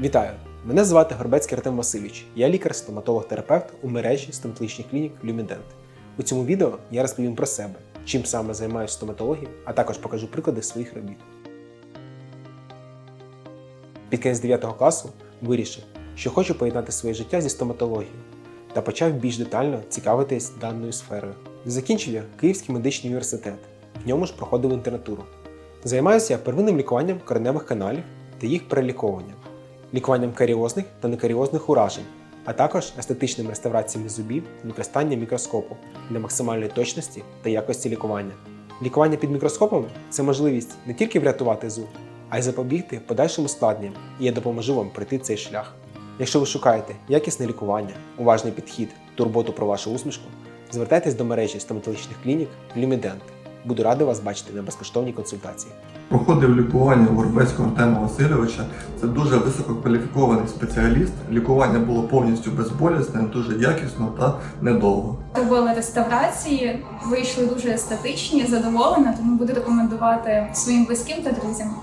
Вітаю! Мене звати Горбецький Артем Васильович. Я лікар-стоматолог-терапевт у мережі стоматологічних клінік Люмідент. У цьому відео я розповім про себе, чим саме займаюся в стоматології, а також покажу приклади своїх робіт. Під кінець 9 класу вирішив, що хочу поєднати своє життя зі стоматологією та почав більш детально цікавитись даною сферою. Закінчив я Київський медичний університет, в ньому ж проходив інтернатуру. Займаюся я первинним лікуванням кореневих каналів та їх переліковуванням, лікуванням каріозних та некаріозних уражень, а також естетичними реставраціями зубів з використанням мікроскопу для максимальної точності та якості лікування. Лікування під мікроскопом це можливість не тільки врятувати зуб, а й запобігти подальшим ускладненням, і я допоможу вам пройти цей шлях. Якщо ви шукаєте якісне лікування, уважний підхід, турботу про вашу усмішку, звертайтесь до мережі стоматологічних клінік Люмідент. Буду радий вас бачити на безкоштовній консультації. Проходив лікування у Горбецького Артема Васильовича. Це дуже висококваліфікований спеціаліст. Лікування було повністю безболісне, дуже якісно та недовго. Робили реставрації, вийшли дуже естетичні, задоволена, тому буду рекомендувати своїм близьким та друзям.